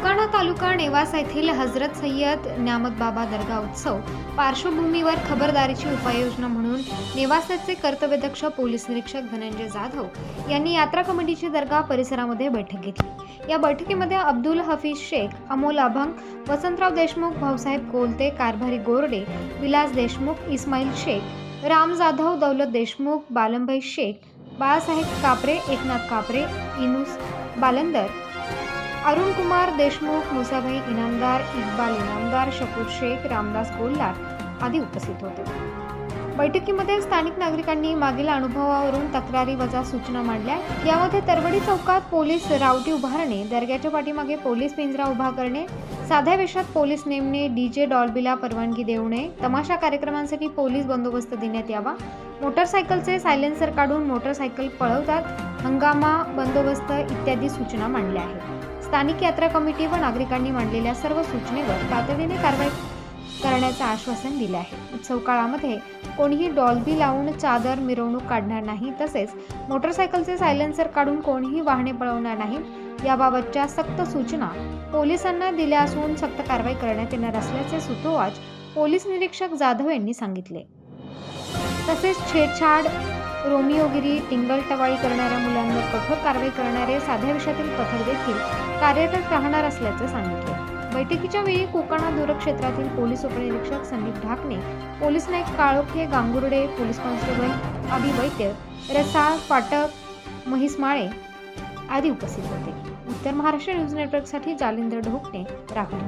सुकाणा तालुका नेवासा येथील हजरत सय्यद न्यामत बाबा दर्गा उत्सव पार्श्वभूमीवर खबरदारीची उपाययोजना म्हणून नेवासाचे कर्तव्यदक्ष पोलीस निरीक्षक धनंजय जाधव यांनी यात्रा कमिटीची दर्गा परिसरामध्ये बैठक घेतली. या बैठकीमध्ये अब्दुल हफीज शेख अमोल अभंग वसंतराव देशमुख भाऊसाहेब कोलते कारभारी गोरडे विलास देशमुख इस्माईल शेख राम जाधव दौलत देशमुख बालमभाई शेख बाळासाहेब कापरे एकनाथ कापरे इनुस बालंदर अरुण कुमार देशमुख मुसाभाई इनामदार इक्बाल इनामदार शकूर शेख रामदास कोल्हार आदी उपस्थित होते. बैठकीमध्ये स्थानिक नागरिकांनी मागील अनुभवावरून तक्रारी वजा सूचना मांडल्या. यामध्ये तरवडी चौकात पोलीस रावटी उभारणे दर्ग्याच्या पाठीमागे पोलीस पिंजरा उभा करणे साध्या वेशात पोलीस नेमणे डीजे डॉल्बीला परवानगी देऊ नये तमाशा कार्यक्रमांसाठी पोलीस बंदोबस्त देण्यात यावा मोटरसायकलचे सायलेन्सर काढून मोटरसायकल पळवतात हंगामा बंदोबस्त इत्यादी सूचना मांडल्या आहेत. स्थानिक यात्रा कमिटी व नागरिकांनी मांडलेल्या सर्व सूचनेवर तातडीने कारवाई करण्याचं आश्वासन दिले आहे. उत्सव काळामध्ये कोणीही डॉल्बी लावून चादर मिरवणूक काढणार नाही तसेच मोटरसायकलचे सायलेन्सर काढून कोणीही वाहने पळवणार नाही याबाबतच्या सक्त सूचना पोलिसांना दिल्या असून सक्त कारवाई करण्यात येणार असल्याचे सुतोवाच पोलीस निरीक्षक जाधव यांनी सांगितले. तसेच छेडछाड रोमिओगिरी टिंगलटवाळी करणाऱ्या मुलांवर कठोर कारवाई करणारे साध्या विषयातील पथक देखील कार्यरत राहणार असल्याचं सांगितले. बैठकीच्या वेळी कोकणा दूरक्षेत्रातील पोलीस उपनिरीक्षक Sandeep Dhakane police Naik Kalokhe Gangurde police constable आदी वैद्य रसाळ फाटक महिस माळे आदी उपस्थित होते. उत्तर महाराष्ट्र न्यूज नेटवर्कसाठी जालिंदर ढोकणे राहुल